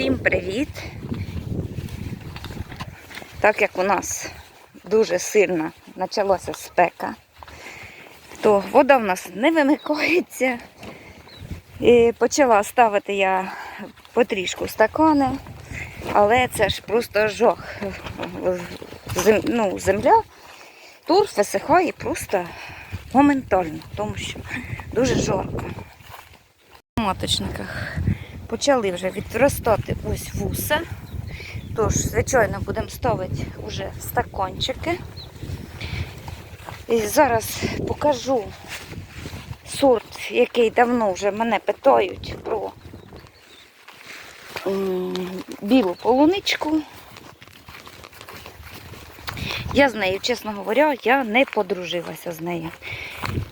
Всім привіт! Так як у нас дуже сильно почалася спека, то вода в нас не вимикається. І почала ставити я потрішку стакани, але це ж просто жох. Зем- ну, земля, торф висихає просто моментально, тому що дуже жарко. В маточниках почали вже відростати ось вуса. Тож, звичайно, будемо ставити вже стакончики. І зараз покажу сорт, який давно вже мене питають про білу полуничку. Я з нею, чесно говоря, я не подружилася з нею.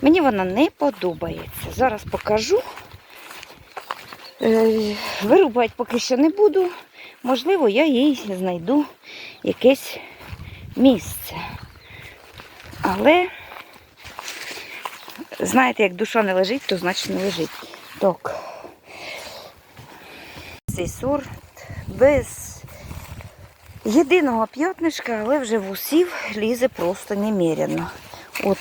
Мені вона не подобається. Зараз покажу. Е, Вирубати поки що не буду. Можливо, я їй знайду якесь місце. Але, знаєте, як душа не лежить, то значить не лежить. Так. Цей сорт без єдиного п'ятнишка, але вже в усів лізе просто неміряно. От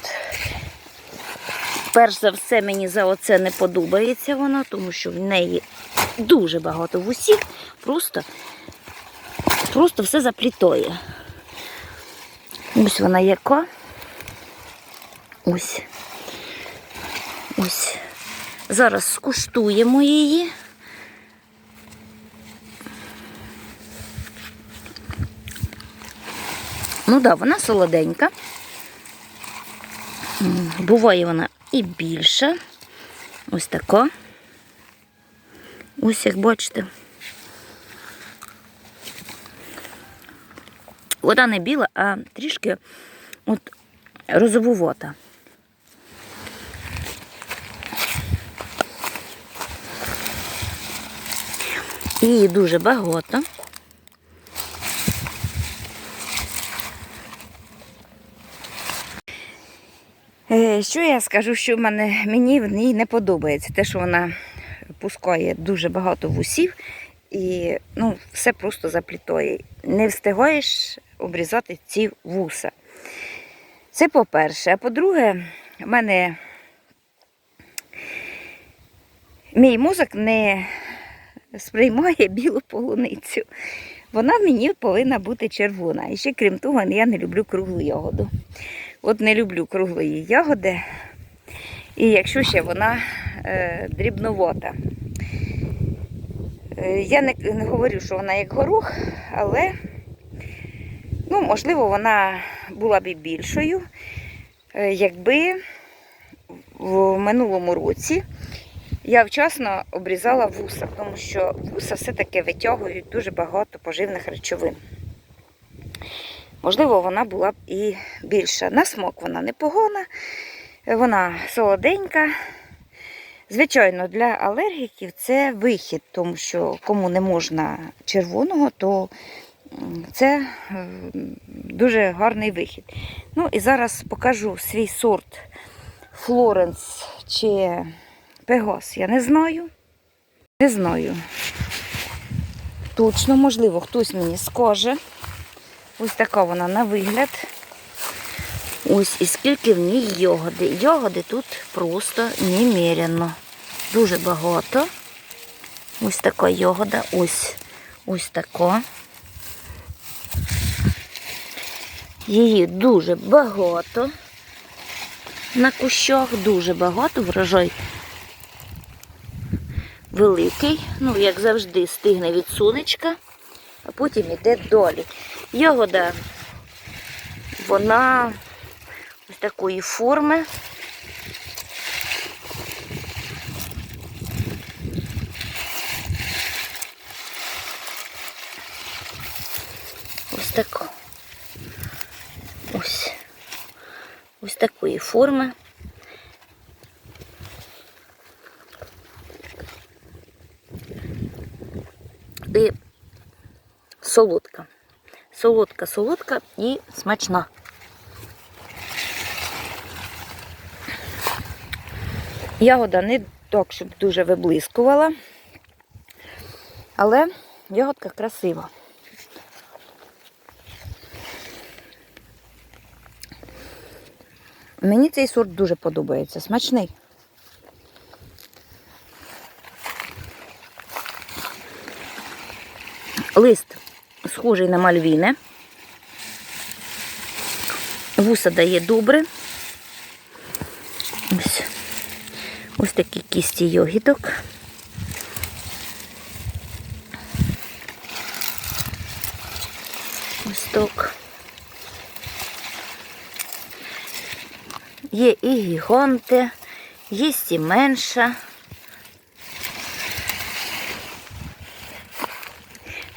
Перш за все, мені за оце не подобається вона, тому що в неї дуже багато вусів, просто, просто все заплітає. Ось вона яка. Ось. Ось. Зараз скуштуємо її. Ну так, да, вона солоденька. Буває вона і більша. Ось така. Ось як бачите. Вода не біла, а трішки от розовувата. Її дуже багато. Що я скажу, що мене, мені в ній не подобається. Те, що вона пускає дуже багато вусів і ну, все просто заплітає. Не встигаєш обрізати ці вуса. Це по-перше. А по-друге, в мене мій мозок не сприймає білу полуницю. Вона мені повинна бути червона. І ще крім того, я не люблю круглу ягоду. От не люблю круглої ягоди. І якщо ще вона е, дрібновата. Е, я не, не говорю, що вона як горох, але ну, можливо, вона була б і більшою, е, якби в минулому році я вчасно обрізала вуса, тому що вуса все-таки витягують дуже багато поживних речовин. Можливо, вона була б і більша. На смак вона непогана, вона солоденька. Звичайно, для алергіків це вихід, тому що кому не можна червоного, то це е, дуже гарний вихід. Ну і зараз покажу свій сорт Флоренс чи Пегас. Я не знаю. Не знаю. Точно, можливо, хтось мені скаже. Ось така вона на вигляд. Ось і скільки в ній йогоди. Йогоди тут просто немерено. Дуже багато. Ось така йогода. Ось ось така. Її дуже багато. На кущах дуже багато. Врожай великий. Ну, як завжди, стигне від сонечка, а потім йде долі. Ягода, вона ось такої форми. Ось таку. Ось. Ось такої форми. І солодка. Солодка, солодка і смачна. Ягода не так, щоб дуже виблискувала, але ягодка красива. Мені цей сорт дуже подобається, смачний. Лист схожий на мальвіне. Вуса дає добре. Ось, ось такі кісті йогіток. Так. Є і гігонти, є і менша.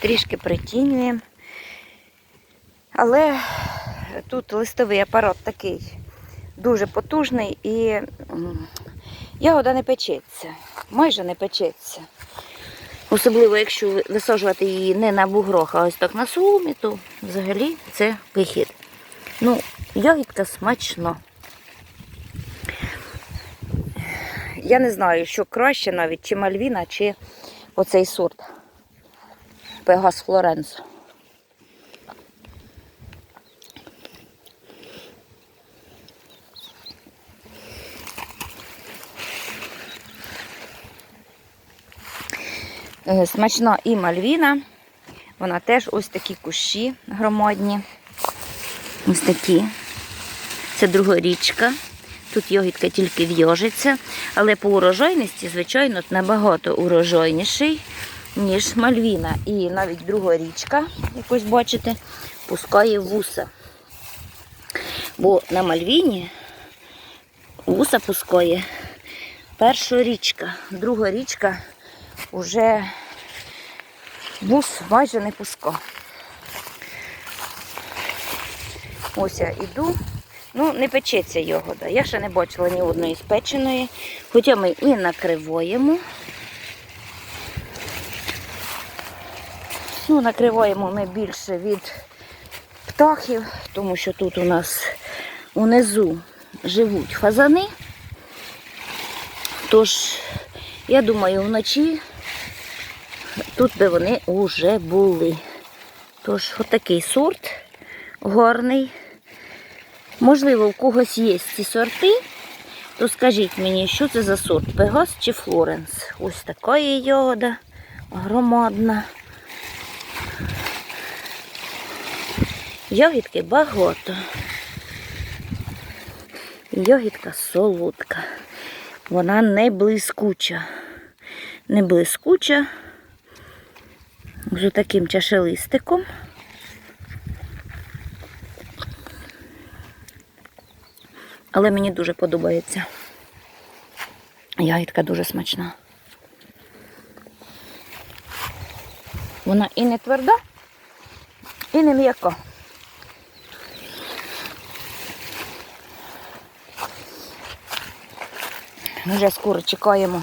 Трішки притінюємо. Але тут листовий апарат такий дуже потужний і ягода не печеться, майже не печеться. Особливо, якщо висаджувати її не на бугрох, а ось так на соломі, то взагалі це вихід. Ну, ягідка смачно. Я не знаю, що краще навіть, чи Мальвіна, чи оцей сорт. Пегас Флоренс. Смачна і мальвіна. Вона теж ось такі кущі громадні. Ось такі. Це другорічка. Тут йогітка тільки в'яжеться, але по урожайності, звичайно, набагато урожайніший, ніж мальвіна. І навіть другорічка, як ось бачите, пускає вуса. Бо на мальвіні вуса пускає перша річка, друга річка вже вус майже не пускав. Ось я іду. Ну, не печеться ягода. Я ще не бачила ні одної спеченої. Хоча ми і накриваємо. Ну, накриваємо ми більше від птахів, тому що тут у нас унизу живуть фазани. Тож, я думаю, вночі тут би вони вже були. Тож, отакий сорт гарний. Можливо, у когось є ці сорти, то скажіть мені, що це за сорт? Пегас чи Флоренс? Ось така є ягода громадна. Ягідки багато. Ягідка солодка. Вона не блискуча. Не блискуча. З таким чашелистиком. Але мені дуже подобається. Ягідка дуже смачна. Вона і не тверда, і не м'яка. Вже скоро чекаємо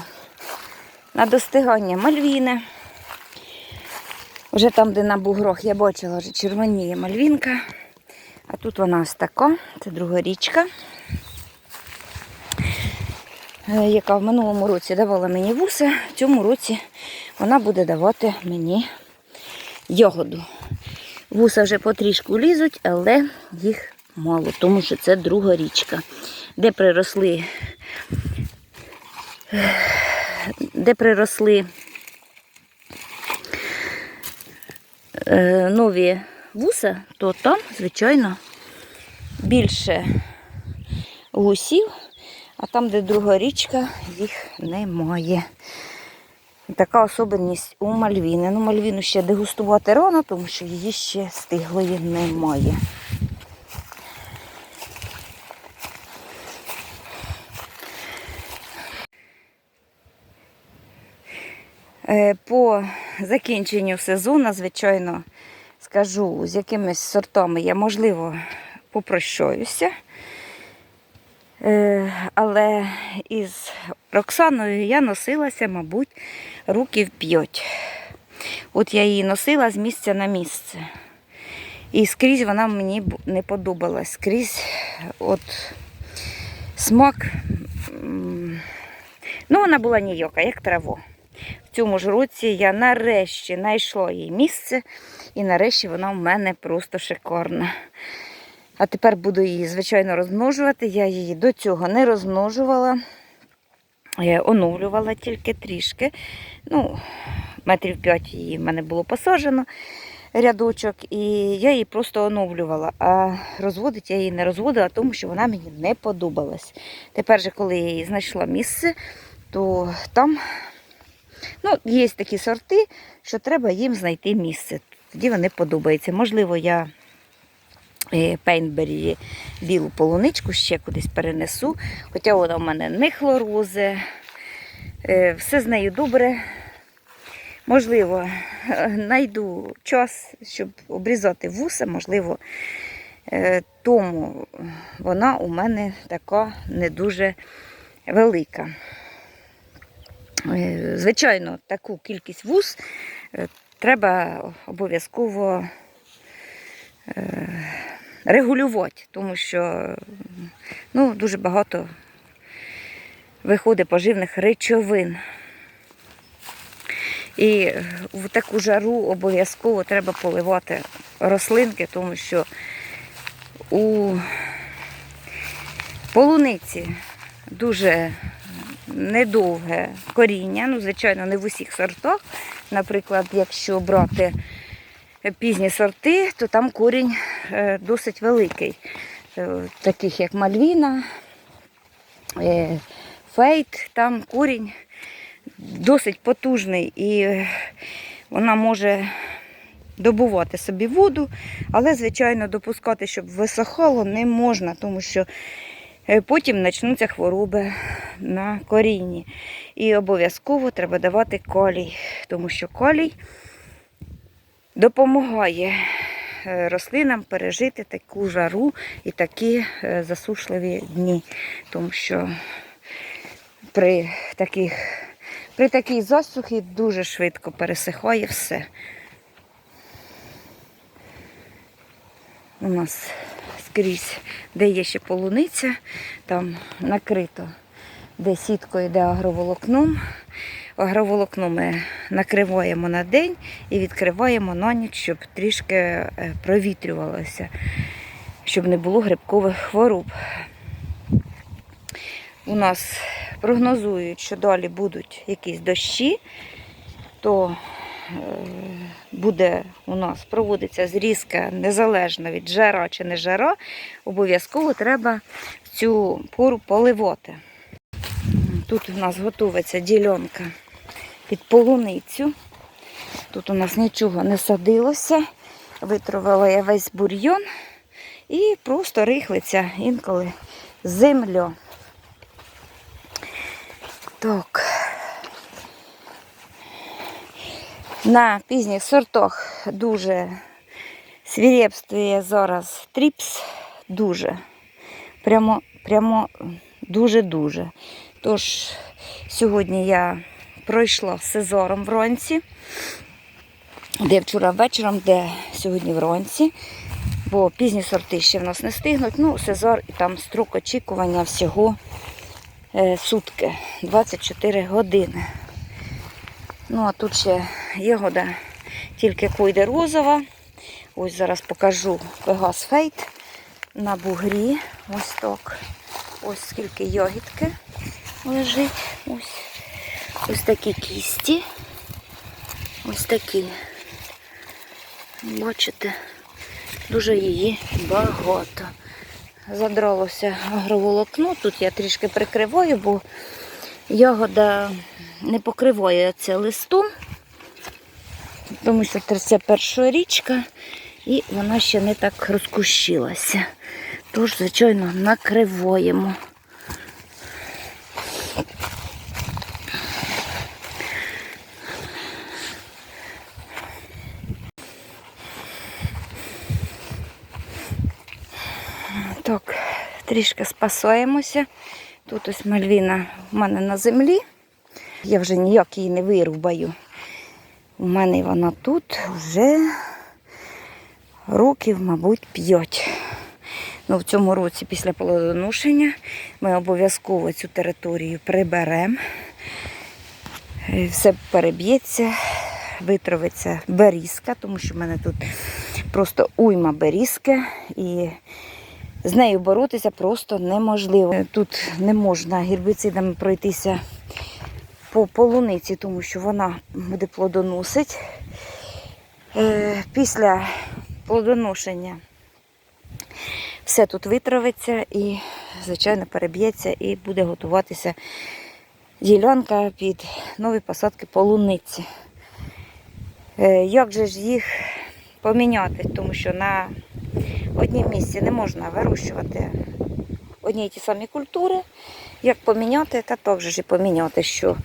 на достигання мальвіни. Вже там, де на бугрох, я бачила, вже червоніє мальвінка. А тут вона ось така, це друга річка, е, яка в минулому році давала мені вуса, в цьому році вона буде давати мені ягоду. Вуса вже потрішку лізуть, але їх мало, тому що це друга річка, де приросли, де приросли е, нові вуса, то там, звичайно, більше гусів, а там, де друга річка, їх немає. Така особливість у Мальвіни. Ну, Мальвіну ще дегустувати рано, тому що її ще стиглої немає. По закінченню сезону, звичайно, скажу, з якимись сортами я, можливо, попрощаюся. Е, Але із Роксаною я носилася, мабуть, років п'ять. От я її носила з місця на місце. І скрізь вона мені не подобалась. Скрізь от смак. Ну, вона була ніяка, як траво. Цьому ж році я нарешті знайшла їй місце, і нарешті вона в мене просто шикарна. А тепер буду її, звичайно, розмножувати. Я її до цього не розмножувала, е, оновлювала тільки трішки. Ну, метрів 5 її в мене було посаджено рядочок, і я її просто оновлювала. А розводити я її не розводила, тому що вона мені не подобалась. Тепер же, коли я її знайшла місце, то там ну, є такі сорти, що треба їм знайти місце. Тоді вони подобаються. Можливо, я е, Пейнтбері білу полуничку ще кудись перенесу, хоча вона в мене не хлорозе, е, все з нею добре. Можливо, знайду час, щоб обрізати вуса, можливо, е, тому вона у мене така не дуже велика. Е, Звичайно, таку кількість вуз е, треба обов'язково е, регулювати, тому що ну, дуже багато виходить поживних речовин. І в таку жару обов'язково треба поливати рослинки, тому що у полуниці дуже недовге коріння, ну, звичайно, не в усіх сортах. Наприклад, якщо брати пізні сорти, то там корінь е, досить великий, Е, таких як Мальвіна, е, Фейт, там корінь досить потужний і вона може добувати собі воду, але, звичайно, допускати, щоб висохало, не можна, тому що потім почнуться хвороби на корінні. І обов'язково треба давати калій, тому що калій допомагає е, рослинам пережити таку жару і такі е, засушливі дні, тому що при таких при такій засухі дуже швидко пересихає все. У нас скрізь, де є ще полуниця, там накрито, де сіткою йде агроволокном. Агроволокно ми накриваємо на день і відкриваємо на ніч, щоб трішки е, провітрювалося, щоб не було грибкових хвороб. У нас прогнозують, що далі будуть якісь дощі, то буде у нас проводиться зрізка незалежно від жара чи не жара, обов'язково треба в цю пору поливати. Тут у нас готується ділянка під полуницю. Тут у нас нічого не садилося. Витравила я весь бур'йон і просто рихлиться інколи земля. Так. На пізніх сортах дуже свірепствує зараз тріпс. Дуже. Прямо, прямо дуже-дуже. Тож, сьогодні я пройшла сезором вранці, де вчора вечором, де сьогодні вранці. Бо пізні сорти ще в нас не стигнуть. Ну, сезор і там строк очікування всього е, сутки, 24 години. Ну, а тут ще ягода тільки койде розова. Ось зараз покажу Пегас Фейт на бугрі. Ось так. Ось скільки ягідки лежить. Ось, ось такі кісті. Ось такі. Бачите, дуже її багато. Задралося агроволокно. Тут я трішки прикриваю, бо ягода не покриває це листом, тому що це перша річка і вона ще не так розкущилася. Тож, звичайно, накриваємо. Так, трішки спасаємося. Тут ось мальвіна в мене на землі. Я вже ніяк її не вирубаю. У мене вона тут вже років, мабуть, 5. Ну, в цьому році після плодоношення ми обов'язково цю територію приберемо. Е, Все переб'ється, витравиться берізка, тому що в мене тут просто уйма берізки і з нею боротися просто неможливо. Е, Тут не можна гербіцидами пройтися по полуниці, тому що вона буде плодоносити. Е, Після плодоношення все тут витравиться і, звичайно, переб'ється і буде готуватися ділянка під нові посадки полуниці. Е, Як же ж їх поміняти? Тому що на однім місці не можна вирощувати одні й ті самі культури. Як поміняти, та так же ж і поміняти, що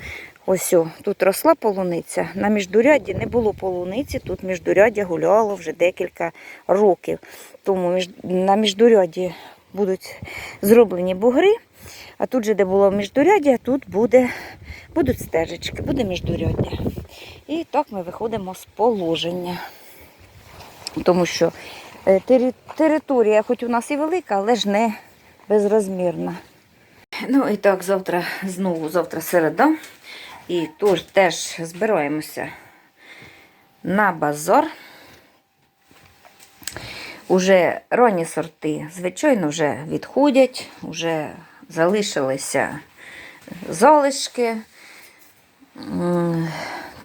ось о, тут росла полуниця, на міждурядді не було полуниці, тут міждуряддя гуляло вже декілька років. Тому на міждурядді будуть зроблені бугри, а тут же, де було міждуряддя, тут буде, будуть стежечки, буде міждуряддя. І так ми виходимо з положення. Тому що е, територія, хоч у нас і велика, але ж не безрозмірна. Ну і так, завтра знову завтра середа. І тож теж збираємося на базар. Уже ранні сорти, звичайно, вже відходять, вже залишилися залишки.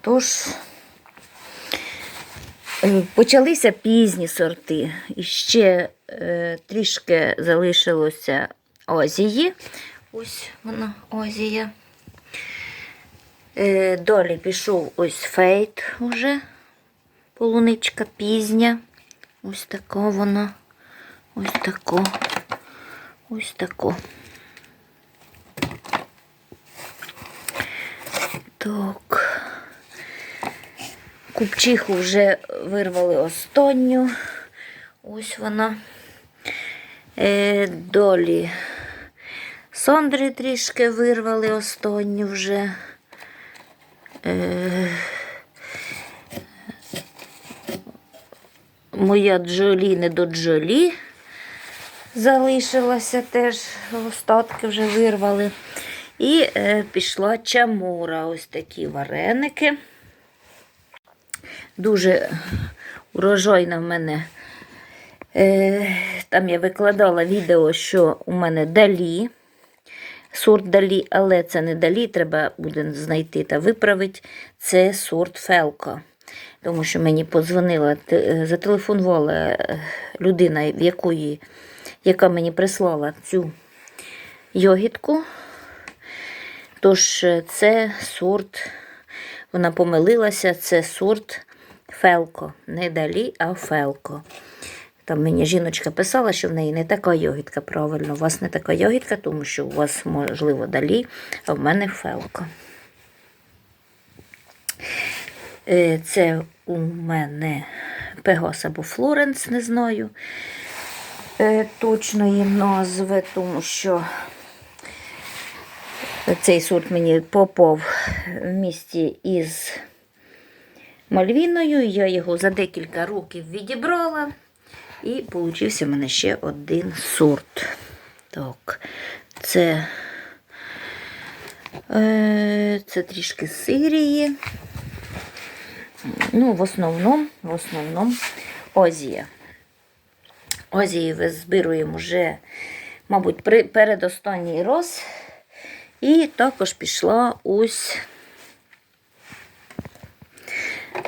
Тож е, почалися пізні сорти. І ще е, трішки залишилося Озії. Ось вона Озія. Е, Далі пішов ось фейт уже. Полуничка пізня. Ось така вона. Ось тако. Ось тако. Так. Купчиху вже вирвали останню. Ось вона. Е, долі Сондри трішки вирвали останню вже. Е, моя Джолі не до Джолі залишилася теж, остатки вже вирвали. І е, пішла чамура, ось такі вареники. Дуже урожайна в мене. Е, там я викладала відео, що у мене далі. Сорт далі, але це не далі, треба буде знайти та виправити. Це сорт Фелка. Тому що мені подзвонила, зателефонувала е, людина, в якої, яка мені прислала цю йогітку. Тож е, це сорт, вона помилилася, це сорт Фелко. Не далі, а Фелко. Там мені жіночка писала, що в неї не така йогітка. Правильно, у вас не така йогітка, тому що у вас, можливо, далі, а в мене Фелко. Е, Це у мене Пегас або Флоренс, не знаю е, точної назви, тому що цей сорт мені попав в місті із Мальвіною. Я його за декілька років відібрала. І получився в мене ще один сорт. Так, це, е, це трішки Сирії. Ну, в основному, в основному Озія. Озії збируємо вже, мабуть, при, передостанній роз. І також пішла ось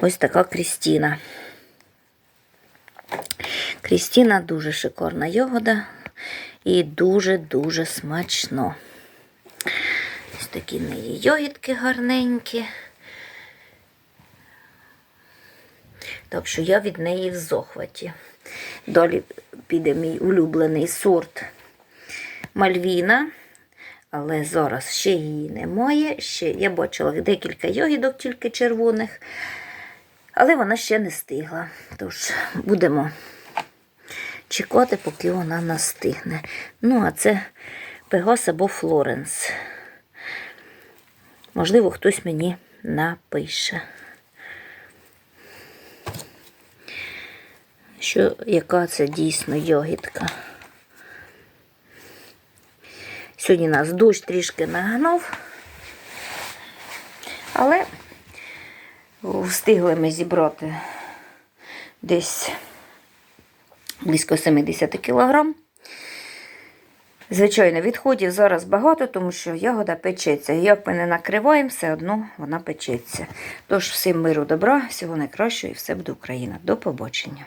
ось така Крістіна. Крістіна дуже шикарна ягода і дуже-дуже смачно. Ось такі неї йогітки гарненькі. Так що я від неї в захваті. Далі піде мій улюблений сорт Мальвіна. Але зараз ще її немає. Ще я бачила декілька йогідок, тільки червоних, але вона ще не стигла. Тож будемо чекати, поки вона настигне. Ну, а це Пегас або Флоренс. Можливо, хтось мені напише. Що, яка це дійсно йогітка. Сьогодні нас дощ трішки нагнав, але встигли ми зібрати десь близько 70 кілограм. Звичайно, відходів зараз багато, тому що ягода печеться. Як ми не накриваємо, все одно вона печеться. Тож всім миру добра, всього найкращого і все буде Україна. До побачення.